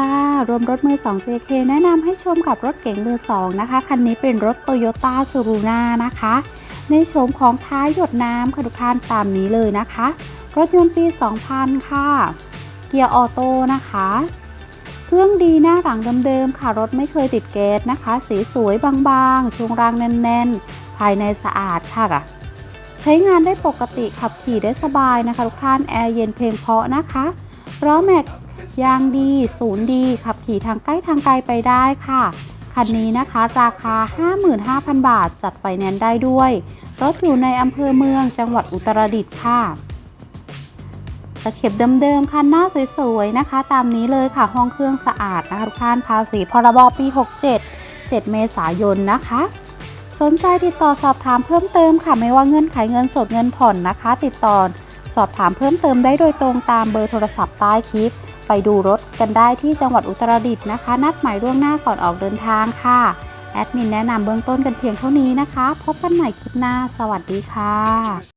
ค่ะ รวมรถมือ 2 JK แนะนำให้ชมกับรถเก๋งมือ 2 นะคะ คันนี้เป็นรถ Toyota s u r u n a นะคะ ในโฉมของท้ายหยดน้ำค่ะทุกท่านตามนี้เลยนะคะ รถยนต์ปี 2000 ค่ะ เกียร์ออโต้นะคะ เครื่องดีหน้าหลังเดิมๆค่ะ รถไม่เคยติดเกสนะคะ สีสวยบางๆ ช่วงรางแน่นๆ ภายในสะอาดค่ะใช้งานได้ปกติขับขี่ได้สบายนะคะทุกท่านแอร์เย็นเพลงเพาะนะคะล้อแม็ก ยางดี ศูนย์ดี ขับขี่ทางใกล้ทางไกลไปได้ค่ะ คันนี้นะคะราคา 55,000 บาทจัดไฟแนนซ์ได้ด้วย รถอยู่ในอำเภอเมืองจังหวัดอุตรดิตถ์ค่ะตะเข็บเดิมๆคันหน้าสวยๆนะคะ ตามนี้เลยค่ะห้องเครื่องสะอาดนะคะทุกท่านภาษีพรบปี 67 7 เมษายนนะคะ สนใจติดต่อสอบถามเพิ่มเติมค่ะ ไม่ว่าเงื่อนไขเงินสดเงินผ่อนนะคะ ติดต่อสอบถามเพิ่มเติมได้โดยตรงตามเบอร์โทรศัพท์ใต้คลิป ไปดูรถกันได้ที่จังหวัดอุตรดิตถ์นะคะ นัดหมายล่วงหน้าก่อนออกเดินทางค่ะ แอดมินแนะนำเบื้องต้นกันเพียงเท่านี้นะคะ พบกันใหม่คลิปหน้า สวัสดีค่ะ